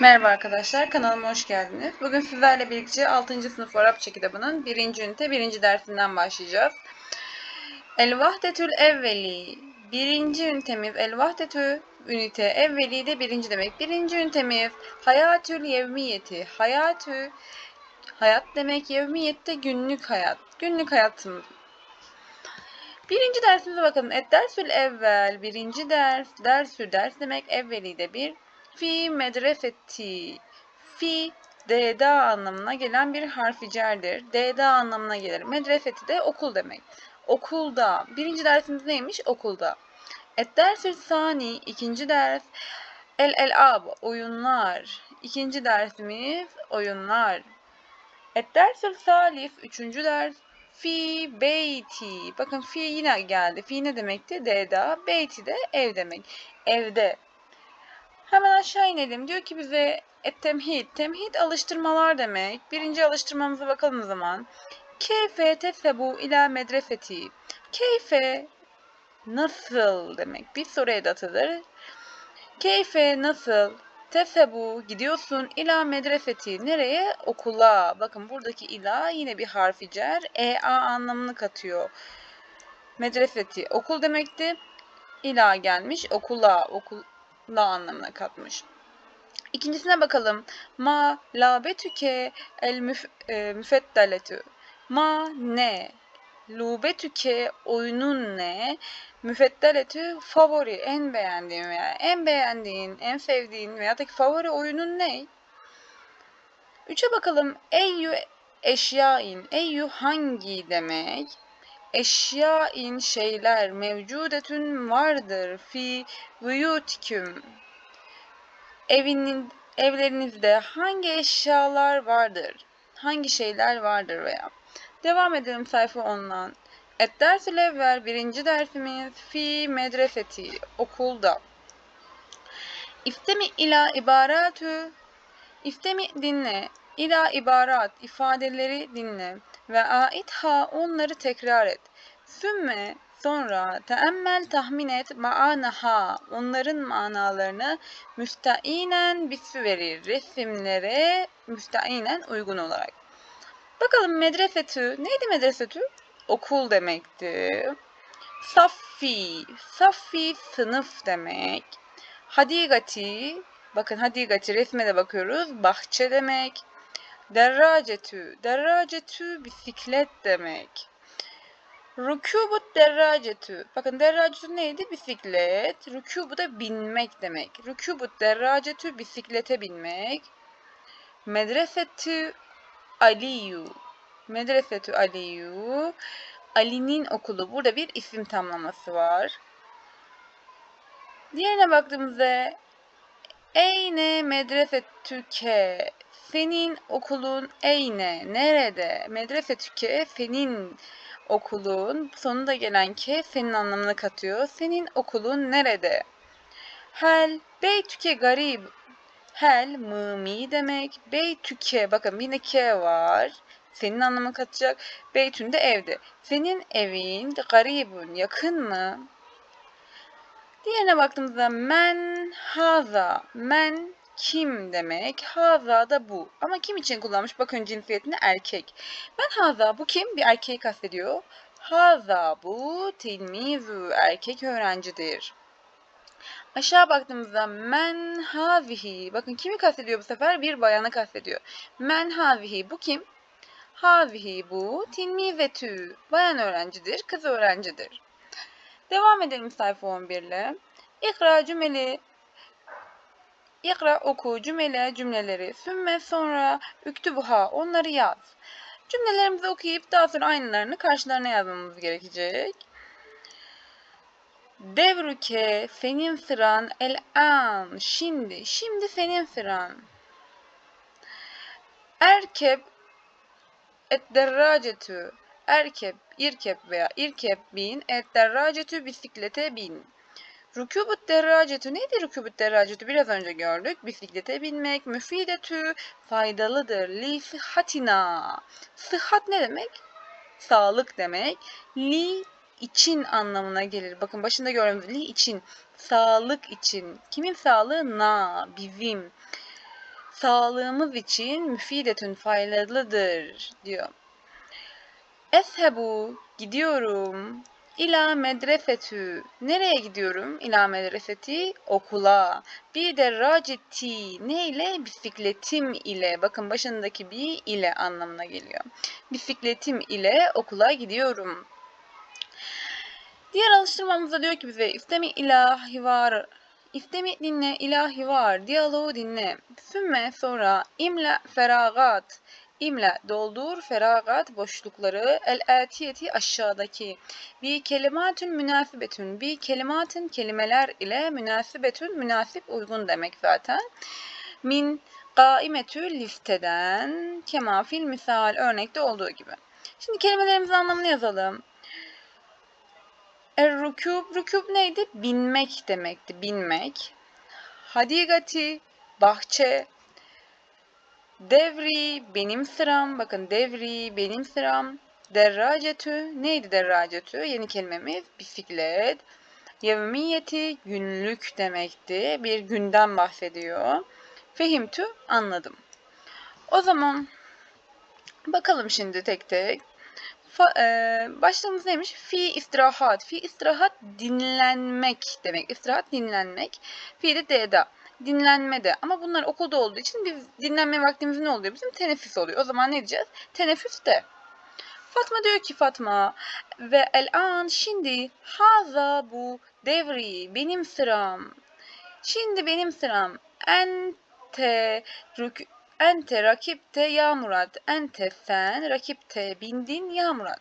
Merhaba arkadaşlar, kanalıma hoş geldiniz. Bugün sizlerle birlikte 6. sınıf Arapça kitabının 1. ünite 1. dersinden başlayacağız. El Vahdetül Evveli 1. ünitemiz El Vahdetü ünite evveli de 1. demek. 1. ünitemiz Hayatül Yevmiyeti. Hayatü hayat demek, yevmiyette günlük hayat. Günlük hayatımız. Birinci dersimize bakalım. Et dersül evvel. Birinci ders. Dersü ders demek. Evveli de bir Fi medrefeti. Fi deda anlamına gelen bir harfi cerdir. Deda anlamına gelir. Medrefeti de okul demek. Okulda. Birinci dersimiz neymiş? Okulda. Et dersül sani. ikinci ders. El el ab. Oyunlar. İkinci dersimiz oyunlar. Et dersül salif. Üçüncü ders. Fi beyti. Bakın fi yine geldi. Fi ne demekti? Deda. Beyti de ev demek. Evde. Hemen aşağı inelim. Diyor ki bize et temhid. Temhid alıştırmalar demek. Birinci alıştırmamıza bakalım o zaman. Keyfe tesebu ila medreseti. Keyfe nasıl demek. Bir soru edatıdır. Keyfe nasıl? Tesebu gidiyorsun ila medreseti. Nereye? Okula. Bakın buradaki ila yine bir harfi cer. E-a anlamını katıyor. Medreseti okul demekti. İla gelmiş okula. Okul la anlamına katmış. İkincisine bakalım. Ma labetüke el müf, e, müfeddaletü. Ma ne? Lubetüke oyunun ne? Müfeddaletü favori, en beğendiğin veya en beğendiğin, en sevdiğin veya da favori oyunun ne? Üçe bakalım. Eyyü eşyain. Eyyü hangi demek? Eşyain şeyler mevcudetün vardır fi buyutiküm. Evinin evlerinizde hangi eşyalar vardır? Hangi şeyler vardır veya? Devam edelim sayfa 10'dan. Et dersül evvel birinci dersimiz fi medreseti okulda. İftemi ila ibaratü İftemi dinle. İla ibarat ifadeleri dinle ve aitha onları tekrar et. Sümme sonra teemmel tahmin et maanaha onların manalarını müstainen bitsi verir. Resimlere müstainen uygun olarak. Bakalım medresetü neydi medresetü? Okul demekti. Saffi, saffi sınıf demek. Hadigati, bakın hadigati resme de bakıyoruz. Bahçe demek. Derracetü. Derracetü bisiklet demek. Rükûbut derracetü. Bakın derracetü neydi? Bisiklet. Rükûbu da binmek demek. Rükûbut derracetü bisiklete binmek. Medresetü Aliyu. Medresetü Aliyu. Ali'nin okulu. Burada bir isim tamlaması var. Diğerine baktığımızda Eyne medresetüke senin okulun eyne nerede? Medresetüke senin okulun sonunda gelen ke senin anlamını katıyor. Senin okulun nerede? Hel beytüke garib. Hel mımi demek. Beytüke bakın yine ke var. Senin anlamını katacak. Beytün de evde. Senin evin garibun yakın mı? Diğerine baktığımızda men haza. Men kim demek? Haza da bu. Ama kim için kullanmış? Bakın cinsiyetini erkek. Men haza bu kim? Bir erkeği kastediyor. Haza bu tilmizu erkek öğrencidir. Aşağı baktığımızda men hazihi. Bakın kimi kastediyor bu sefer? Bir bayanı kastediyor. Men hazihi bu kim? Hazihi bu tilmizetü. Bayan öğrencidir, kız öğrencidir. Devam edelim sayfa 11 ile. İkra cümleli İkra oku cümle cümleleri. Sümme sonra üktübuha onları yaz. Cümlelerimizi okuyup daha sonra aynılarını karşılarına yazmamız gerekecek. Devruke senin sıran el an şimdi. Şimdi senin sıran. Erkep et derracetü erkep, irkep veya irkep bin, et derracetü bisiklete bin. Rükûbut derracetü neydi rükûbut derracetü? Biraz önce gördük. Bisiklete binmek, müfidetü, faydalıdır. Li sıhhatina. Sıhhat ne demek? Sağlık demek. Li için anlamına gelir. Bakın başında gördüğümüz li için. Sağlık için. Kimin sağlığı? Na, bizim. sağlığımız için müfidetün faydalıdır diyor. Eshebu gidiyorum. İla medrefetü. Nereye gidiyorum? İla medreseti okula. Bir de raceti. Ne ile? Bisikletim ile. Bakın başındaki bir ile anlamına geliyor. Bisikletim ile okula gidiyorum. Diğer alıştırmamızda diyor ki bize istemi ilahi var. İstemi dinle ilahi var. Diyaloğu dinle. Sümme sonra imle feragat. İmle doldur feragat boşlukları el atiyeti aşağıdaki bir kelimatün münasibetün bir kelimatın kelimeler ile münasibetün münasip uygun demek zaten. Min gaimetü listeden kema fil misal örnekte olduğu gibi. Şimdi kelimelerimizin anlamını yazalım. Er rükûb, rükûb neydi? Binmek demekti, binmek. Hadigati, bahçe. Devri, benim sıram. Bakın devri, benim sıram. Derracetü, neydi derracetü? Yeni kelimemiz bisiklet. Yevmiyeti, günlük demekti. Bir günden bahsediyor. Fehimtü, anladım. O zaman bakalım şimdi tek tek. E, başlığımız neymiş? Fi istirahat. Fi istirahat dinlenmek demek. İstirahat dinlenmek. Fi de deda. Dinlenme de. Ama bunlar okulda olduğu için biz dinlenme vaktimiz ne oluyor? Bizim teneffüs oluyor. O zaman ne diyeceğiz? Teneffüs de. Fatma diyor ki Fatma ve el an şimdi haza bu devri benim sıram. Şimdi benim sıram. Ente rük Ente rakipte ya Murat. Ente sen rakipte bindin ya Murat.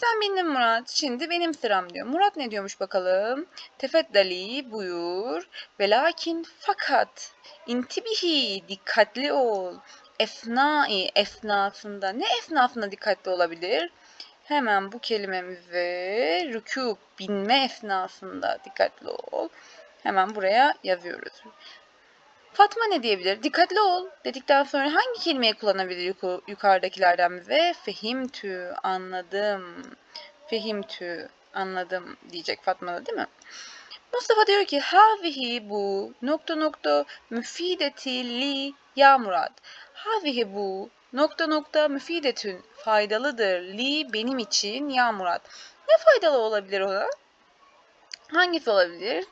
Sen bindin Murat. Şimdi benim sıram diyor. Murat ne diyormuş bakalım? Tefeddali buyur. Ve lakin fakat intibihi dikkatli ol. Esnai esnasında. Ne esnasında dikkatli olabilir? Hemen bu kelimemizi rükûb binme esnasında dikkatli ol. Hemen buraya yazıyoruz. Fatma ne diyebilir? Dikkatli ol dedikten sonra hangi kelimeyi kullanabilir yukarıdakilerden bize? Fehimtü, anladım. Fehimtü, anladım diyecek Fatma da değil mi? Mustafa diyor ki havihi bu nokta nokta müfideti li ya Murat. Havihi bu nokta nokta müfidetün faydalıdır li benim için ya Murat. Ne faydalı olabilir ona? Hangisi olabilir?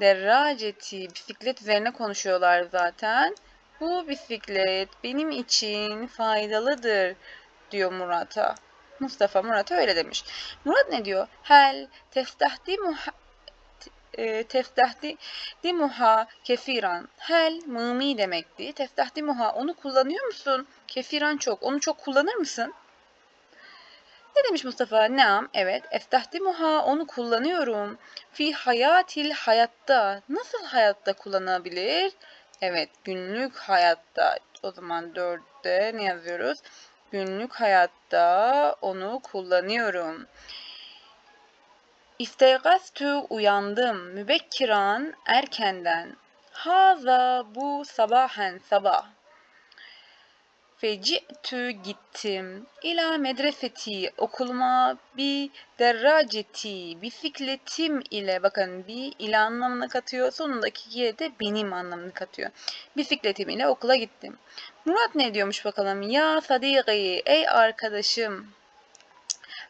Derraceti bisiklet üzerine konuşuyorlar zaten. Bu bisiklet benim için faydalıdır diyor Murat'a. Mustafa Murat'a öyle demiş. Murat ne diyor? Hel testahdimuha e, testahdimuha kefiran. Hel mımi demekti. Testahdimuha onu kullanıyor musun? Kefiran çok. Onu çok kullanır mısın? Ne demiş Mustafa? Naam, evet. Estahdimuha, onu kullanıyorum. Fi hayatil hayatta. Nasıl hayatta kullanabilir? Evet, günlük hayatta. O zaman dörtte ne yazıyoruz? Günlük hayatta onu kullanıyorum. İsteygastu uyandım. Mübekkiran erkenden. Haza bu sabahen sabah. Feci'tü gittim. İla medreseti okuluma bir derraceti bisikletim ile bakın bir ile anlamını katıyor. Sonundaki ye de benim anlamını katıyor. Bisikletim ile okula gittim. Murat ne diyormuş bakalım? Ya sadiki ey arkadaşım.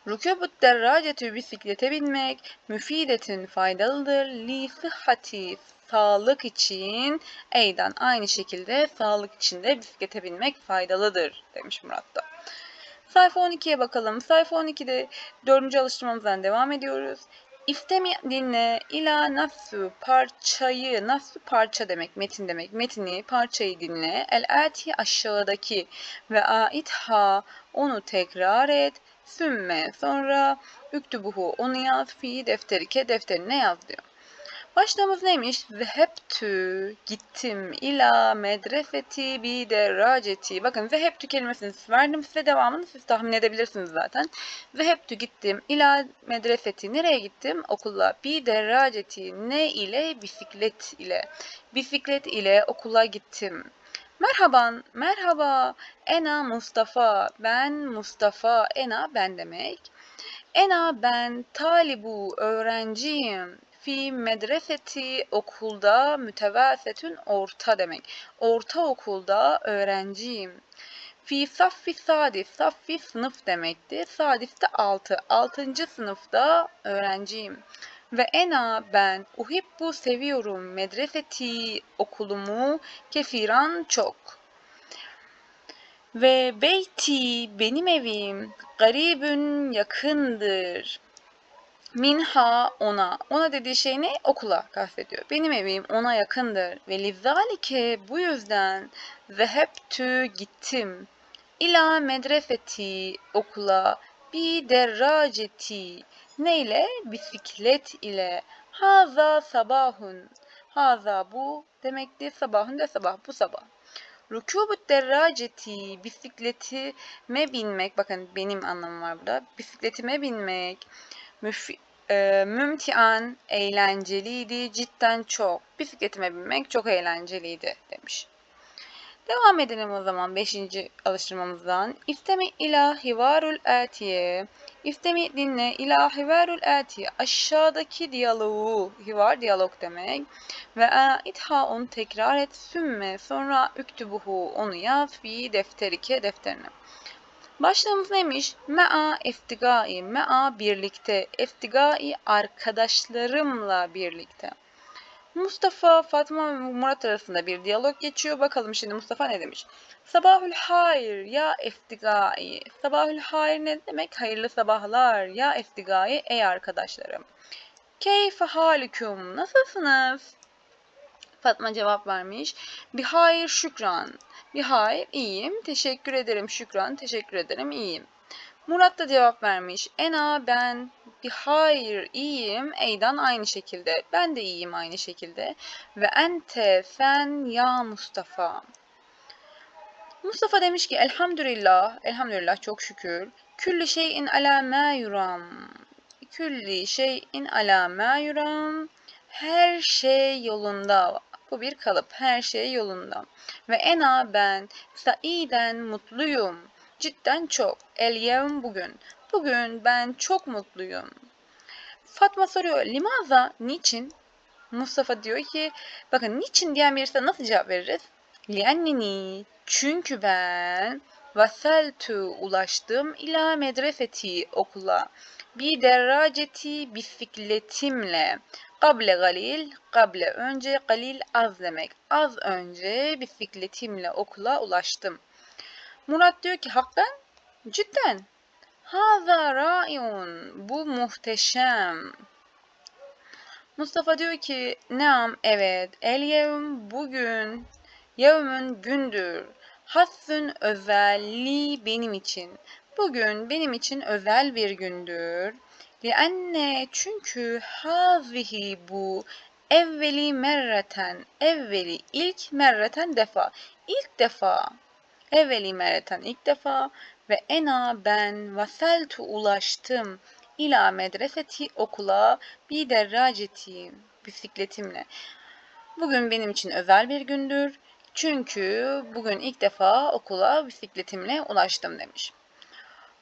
Rükûbut derracetü bisiklete binmek müfidetin faydalıdır. Li sıhhati sağlık için eyden aynı şekilde sağlık için de bisiklete binmek faydalıdır demiş Murat da. Sayfa 12'ye bakalım. Sayfa 12'de dördüncü alıştırmamızdan devam ediyoruz. İstemi dinle ila nafsu parçayı nafsu parça demek metin demek metini parçayı dinle el ati aşağıdaki ve ait ha onu tekrar et sümme sonra üktübuhu onu yaz fi defterike defterine yaz diyor. Başlığımız neymiş? Zehebtü, gittim, ila medreseti bi derraceti. Bakın zehebtü kelimesini verdim size devamını siz tahmin edebilirsiniz zaten. Zehebtü gittim, ila medreseti. Nereye gittim? Okula. Bi derraceti. Ne ile? Bisiklet ile. Bisiklet ile okula gittim. Merhaban, merhaba. Ena Mustafa. Ben Mustafa. Ena ben demek. Ena ben talibu öğrenciyim fi medreseti okulda mütevasetün orta demek. Orta okulda öğrenciyim. Fi saffi sadis, saffi sınıf demekti. Sadis de altı. Altıncı sınıfta öğrenciyim. Ve ena ben uhibbu seviyorum medreseti okulumu kefiran çok. Ve beyti benim evim garibün yakındır. Minha ona. Ona dediği şey ne? Okula kastediyor. Benim evim ona yakındır. Ve lizalike bu yüzden zehebtü gittim. İla medreseti okula bi derraceti neyle? Bisiklet ile. Haza sabahun. Haza bu demekti. Sabahun de sabah. Bu sabah. Rukubut derraceti bisikletime binmek. Bakın benim anlamım var burada. Bisikletime binmek. Müf e, mümtian eğlenceliydi. Cidden çok. Bisikletime binmek çok eğlenceliydi demiş. Devam edelim o zaman 5. alıştırmamızdan. İstemi ila hivarul atiye. İstemi dinle ila hivarul atiye. Aşağıdaki diyaloğu, hivar diyalog demek. Ve itha onu tekrar et. Sümme sonra üktübuhu onu yaz fi defterike defterine. Başlığımız neymiş? Mea eftigai. Mea birlikte. Eftigai arkadaşlarımla birlikte. Mustafa, Fatma ve Murat arasında bir diyalog geçiyor. Bakalım şimdi Mustafa ne demiş? Sabahül hayır ya eftigai. Sabahül hayır ne demek? Hayırlı sabahlar ya eftigai ey arkadaşlarım. Keyfe halüküm. Nasılsınız? Fatma cevap vermiş. Bir hayır şükran. Bir hayır iyiyim. Teşekkür ederim şükran. Teşekkür ederim iyiyim. Murat da cevap vermiş. Ena ben hayır iyiyim. Eydan aynı şekilde. Ben de iyiyim aynı şekilde. Ve ente sen ya Mustafa. Mustafa demiş ki elhamdülillah, elhamdülillah çok şükür. Külli şeyin ala ma yuram. Külli şeyin ala ma yuram. Her şey yolunda. Bu bir kalıp. Her şey yolunda. Ve ena ben saiden mutluyum. Cidden çok. El yevm bugün. Bugün ben çok mutluyum. Fatma soruyor. Limaza? Niçin? Mustafa diyor ki bakın niçin diyen birisi nasıl cevap veririz? Liannini çünkü ben vaseltu ulaştım ila medreseti okula bir derraceti bisikletimle kable galil kable önce galil az demek az önce bisikletimle okula ulaştım. Murat diyor ki hakikaten cidden Haza raiun. Bu muhteşem. Mustafa diyor ki Neam evet. El yevm bugün. Yevmün gündür. Hassün özelliği benim için. Bugün benim için özel bir gündür. Lianne çünkü hazihi bu evveli merreten evveli ilk merreten defa ilk defa evveli merreten ilk defa ve ena ben vaseltu ulaştım ila medreseti okula bir derraceti bisikletimle. Bugün benim için özel bir gündür. Çünkü bugün ilk defa okula bisikletimle ulaştım demiş.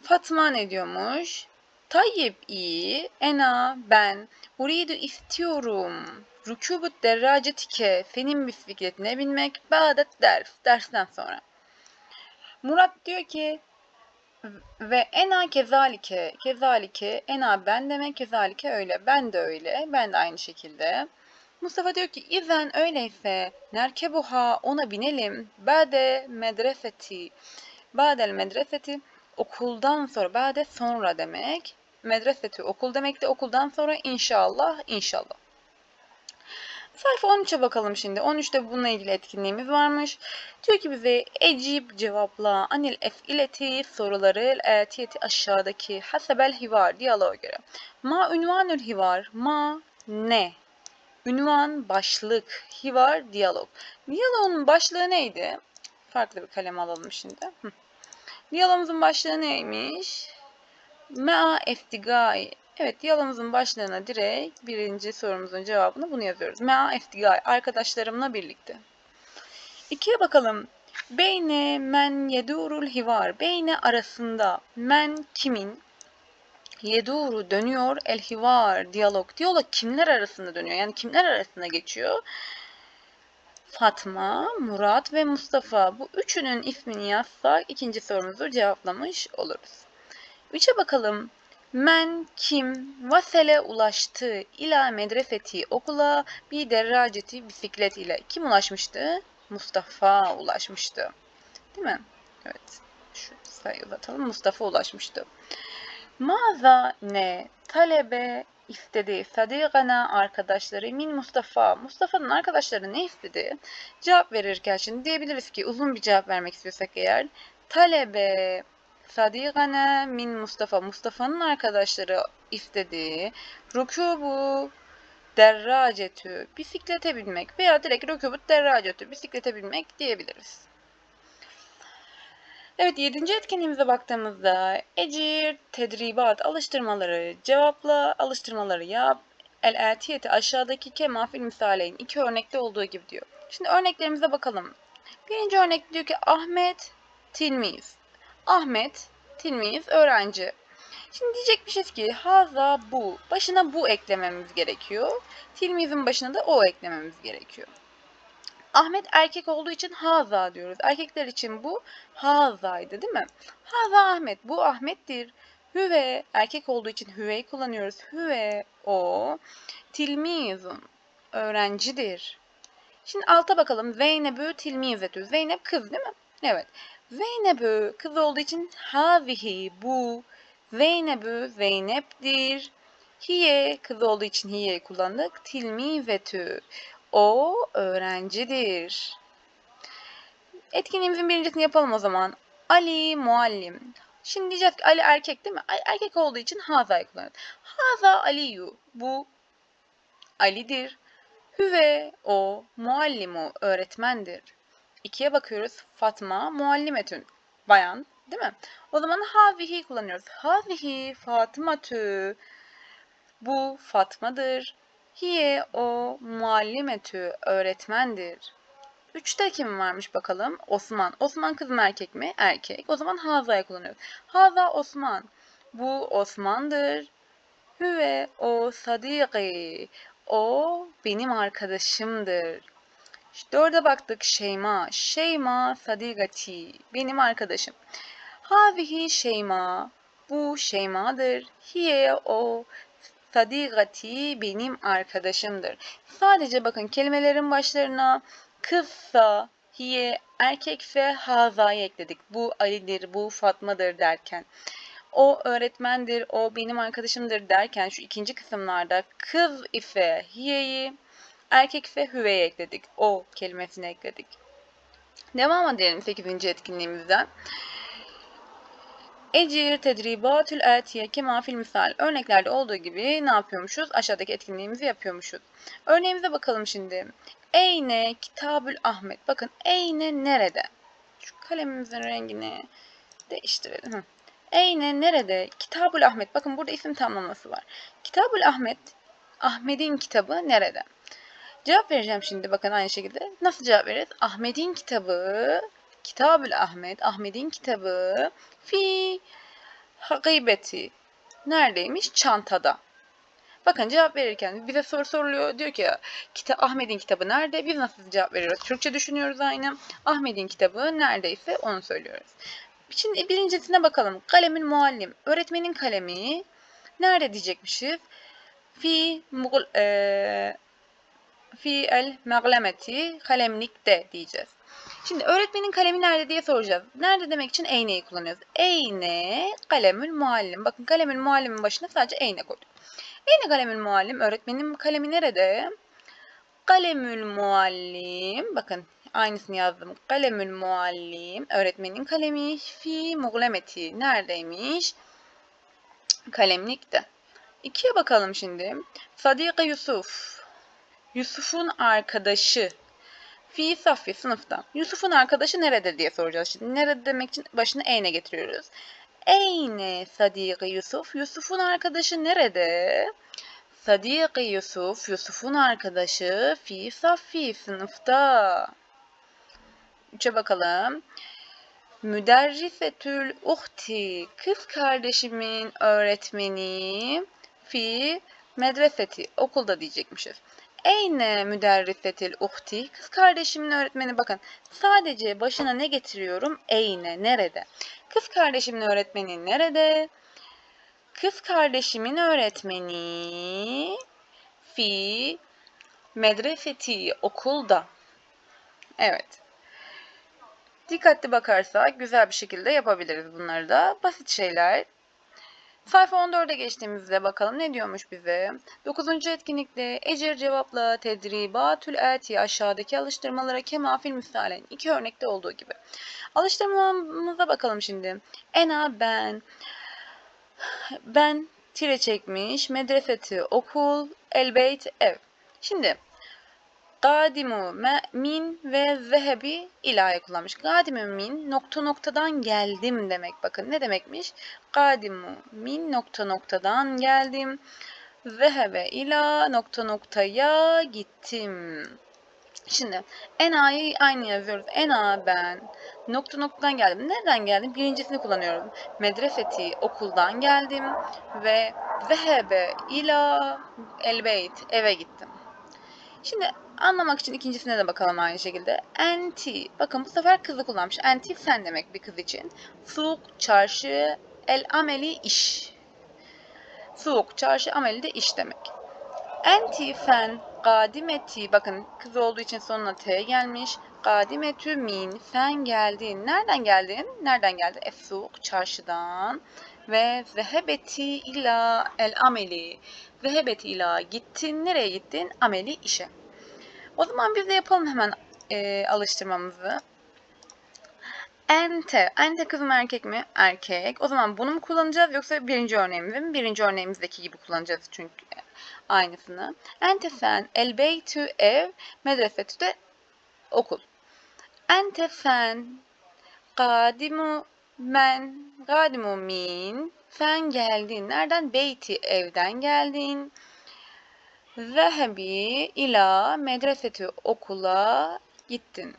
Fatma ne diyormuş? Tayyip iyi, ena ben uridu istiyorum. Rükubut derracetike senin bisikletine binmek badet ders, dersten sonra. Murat diyor ki ve ena kezalike, kezalike, ena ben demek, kezalike öyle, ben de öyle, ben de aynı şekilde. Mustafa diyor ki izen öyleyse nerkebuha ona binelim. Bade medreseti. Badel medreseti okuldan sonra. Bade sonra demek. Medreseti okul demekti. Okuldan sonra inşallah inşallah. Sayfa 13'e bakalım şimdi. 13'te bununla ilgili etkinliğimiz varmış. Diyor ki bize ecib cevapla anil efileti soruları etiyeti aşağıdaki hasebel hivar diyaloğa göre. Ma ünvanül hivar ma ne? Ünvan başlık hivar diyalog. Diyaloğun başlığı neydi? Farklı bir kalem alalım şimdi. Diyalogumuzun başlığı neymiş? Mea eftigai Evet diyalogumuzun başlığına direkt birinci sorumuzun cevabını bunu yazıyoruz. Mea eftigay arkadaşlarımla birlikte. İkiye bakalım. Beyne men yedurul hivar. Beyne arasında men kimin? yeduru dönüyor el hivar diyalog. Diyalog kimler arasında dönüyor? Yani kimler arasında geçiyor? Fatma, Murat ve Mustafa. Bu üçünün ismini yazsak ikinci sorumuzu cevaplamış oluruz. Üçe bakalım. Men kim vasele ulaştı ila medreseti okula bir derraceti bisiklet ile. Kim ulaşmıştı? Mustafa ulaşmıştı. Değil mi? Evet. Şu sayıyı uzatalım. Mustafa ulaşmıştı. Maza ne talebe istedi. Sadigana arkadaşları min Mustafa. Mustafa'nın arkadaşları ne istedi? Cevap verirken şimdi diyebiliriz ki uzun bir cevap vermek istiyorsak eğer talebe sadigana min Mustafa. Mustafa'nın arkadaşları istediği rukubu derracetü bisiklete binmek veya direkt rukubut derracetü bisiklete binmek diyebiliriz. Evet yedinci etkinliğimize baktığımızda ecir, tedribat, alıştırmaları cevapla, alıştırmaları yap. El atiyeti aşağıdaki kemafil misaleyin iki örnekte olduğu gibi diyor. Şimdi örneklerimize bakalım. Birinci örnek diyor ki Ahmet tilmiz. Ahmet tilmiz öğrenci. Şimdi diyecekmişiz ki haza bu. Başına bu eklememiz gerekiyor. Tilmizin başına da o eklememiz gerekiyor. Ahmet erkek olduğu için haza diyoruz. Erkekler için bu hazaydı değil mi? Haza Ahmet. Bu Ahmet'tir. Hüve erkek olduğu için hüveyi kullanıyoruz. Hüve o tilmizun öğrencidir. Şimdi alta bakalım. Zeynep'ü tilmizetü. Zeynep kız değil mi? Evet. Zeynep'ü kız olduğu için hazihi bu. Zeynep'ü Zeynep'dir. Hiye kız olduğu için hiye'yi kullandık. Tilmizetü. O öğrencidir. Etkinliğimizin birincisini yapalım o zaman. Ali muallim. Şimdi diyeceğiz ki Ali erkek değil mi? Erkek olduğu için haza'yı kullanıyoruz. Haza Aliyu. Bu Ali'dir. Hüve o muallimu öğretmendir. İkiye bakıyoruz. Fatma muallimetün. Bayan değil mi? O zaman hazihi kullanıyoruz. Hazihi Fatmatü. Bu Fatma'dır. Hiye o muallimetü öğretmendir. Üçte kim varmış bakalım? Osman. Osman kız mı erkek mi? Erkek. O zaman Haza'yı kullanıyoruz. Haza Osman. Bu Osman'dır. Hüve o sadiki. O benim arkadaşımdır. Dörde baktık Şeyma. Şeyma sadigati. Benim arkadaşım. Hazihi Şeyma. Bu Şeyma'dır. Hiye o sadigati benim arkadaşımdır. Sadece bakın kelimelerin başlarına kızsa, hiye, erkekse hazayı ekledik. Bu Ali'dir, bu Fatma'dır derken. O öğretmendir, o benim arkadaşımdır derken şu ikinci kısımlarda kız ise hiyeyi, erkek ise hüveyi ekledik. O kelimesini ekledik. Devam edelim 8. etkinliğimizden. Ecir tedribatül atiye kema fil misal. Örneklerde olduğu gibi ne yapıyormuşuz? Aşağıdaki etkinliğimizi yapıyormuşuz. Örneğimize bakalım şimdi. Eyne kitabül Ahmet. Bakın eyne nerede? Şu kalemimizin rengini değiştirelim. Eyne nerede? Kitabül Ahmet. Bakın burada isim tamlaması var. Kitabül Ahmet. Ahmet'in kitabı nerede? Cevap vereceğim şimdi bakın aynı şekilde. Nasıl cevap veririz? Ahmet'in kitabı Kitabül Ahmet, Ahmet'in kitabı fi gıybeti. Neredeymiş? Çantada. Bakın cevap verirken bize soru soruluyor. Diyor ki kita Ahmet'in kitabı nerede? Biz nasıl cevap veriyoruz? Türkçe düşünüyoruz aynı. Ahmet'in kitabı neredeyse onu söylüyoruz. Şimdi birincisine bakalım. Kalemin muallim. Öğretmenin kalemi nerede diyecekmişiz? Fi e, fi el meglemeti kalemlikte diyeceğiz. Şimdi öğretmenin kalemi nerede diye soracağız. Nerede demek için eyneyi kullanıyoruz. Eyne kalemül muallim. Bakın kalemül muallimin başına sadece eyne koyduk. Eyne kalemül muallim. Öğretmenin kalemi nerede? Kalemül muallim. Bakın aynısını yazdım. Kalemül muallim. Öğretmenin kalemi fi muglemeti. Neredeymiş? Kalemlikte. İkiye bakalım şimdi. Sadika Yusuf. Yusuf'un arkadaşı Fi safi sınıfta. Yusuf'un arkadaşı nerede diye soracağız şimdi. Nerede demek için başını eyne getiriyoruz. Eyne sadiki Yusuf. Yusuf'un arkadaşı nerede? Sadiki Yusuf. Yusuf'un arkadaşı fi safi sınıfta. Üçe bakalım. Müderrisetül uhti. Kız kardeşimin öğretmeni. Fi medreseti. Okulda diyecekmişiz. Eyne müderrisetil uhti. Kız kardeşimin öğretmeni bakın. Sadece başına ne getiriyorum? Eyne. Nerede? Kız kardeşimin öğretmeni nerede? Kız kardeşimin öğretmeni fi medreseti okulda. Evet. Dikkatli bakarsak güzel bir şekilde yapabiliriz bunları da. Basit şeyler. Sayfa 14'e geçtiğimizde bakalım ne diyormuş bize. 9. etkinlikte Ecir cevapla tedribatül eti aşağıdaki alıştırmalara kemafil misalen iki örnekte olduğu gibi. Alıştırmamıza bakalım şimdi. Ena ben ben tire çekmiş medreseti okul elbeyt ev. Şimdi Gadimu min ve zehebi ilahi kullanmış. Gadimu min nokta noktadan geldim demek. Bakın ne demekmiş? Gadimu min nokta noktadan geldim. Zehebe ila nokta noktaya gittim. Şimdi ena'yı aynı yazıyoruz. Ena ben nokta noktadan geldim. Nereden geldim? Birincisini kullanıyorum. Medreseti okuldan geldim ve zehebe ila elbeyt eve gittim. Şimdi anlamak için ikincisine de bakalım aynı şekilde. Anti. Bakın bu sefer kızı kullanmış. Anti sen demek bir kız için. Soğuk, çarşı, el ameli iş. Soğuk, çarşı, ameli de iş demek. Anti fen kadimeti. Bakın kız olduğu için sonuna T gelmiş. Kadimetü min. Sen geldin. Nereden geldin? Nereden geldin? E soğuk, çarşıdan. Ve zehebeti ila el ameli. Zehebeti ila gittin. Nereye gittin? Ameli işe. O zaman biz de yapalım hemen e, alıştırmamızı. Ente. Ente kız mı erkek mi? Erkek. O zaman bunu mu kullanacağız yoksa birinci örneğimizi mi? Birinci örneğimizdeki gibi kullanacağız çünkü aynısını. Ente sen elbeytü ev, medresetü de okul. Ente sen kadimu men, kadimu min. Sen geldin. Nereden? Beyti evden geldin. Zehebi ila medreseti okula gittin.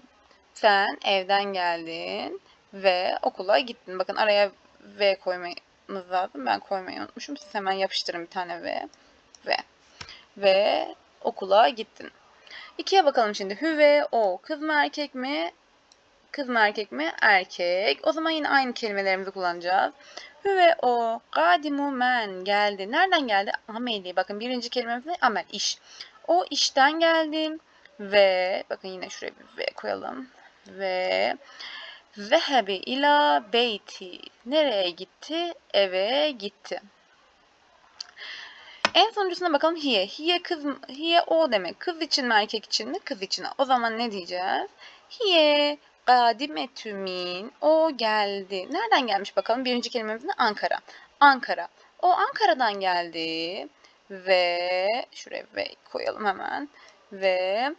Sen evden geldin ve okula gittin. Bakın araya V koymamız lazım. Ben koymayı unutmuşum. Siz hemen yapıştırın bir tane V. V. Ve okula gittin. İkiye bakalım şimdi. Hü ve o. Kız mı erkek mi? Kız mı erkek mi? Erkek. O zaman yine aynı kelimelerimizi kullanacağız. Hü ve o. Gadimu men. Geldi. Nereden geldi? Ameli. Bakın birinci kelimemiz ne? Amel. iş. O işten geldi. Ve bakın yine şuraya bir V koyalım. Ve Zehebe ila beyti. Nereye gitti? Eve gitti. En sonuncusuna bakalım hiye. Hiye kız hiye o demek. Kız için mi erkek için mi? Kız için. O zaman ne diyeceğiz? Hiye kadimetü min. O geldi. Nereden gelmiş bakalım? Birinci kelimemiz ne? Ankara. Ankara. O Ankara'dan geldi. Ve şuraya ve koyalım hemen. Ve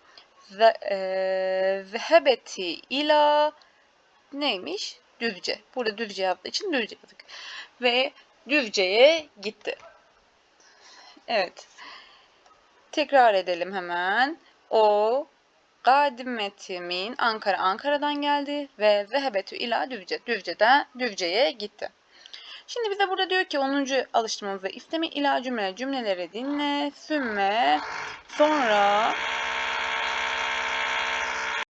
zehebeti ila neymiş? Düzce. Burada Düzce yaptığı için Düzce yazdık. Ve Düzce'ye gitti. Evet. Tekrar edelim hemen. O kadimetimin Ankara Ankara'dan geldi ve zehebetü ila Düzce. Düzce'den Düzce'ye gitti. Şimdi bize burada diyor ki 10. alıştırmamızda istemi ila cümle cümleleri dinle, sümme, sonra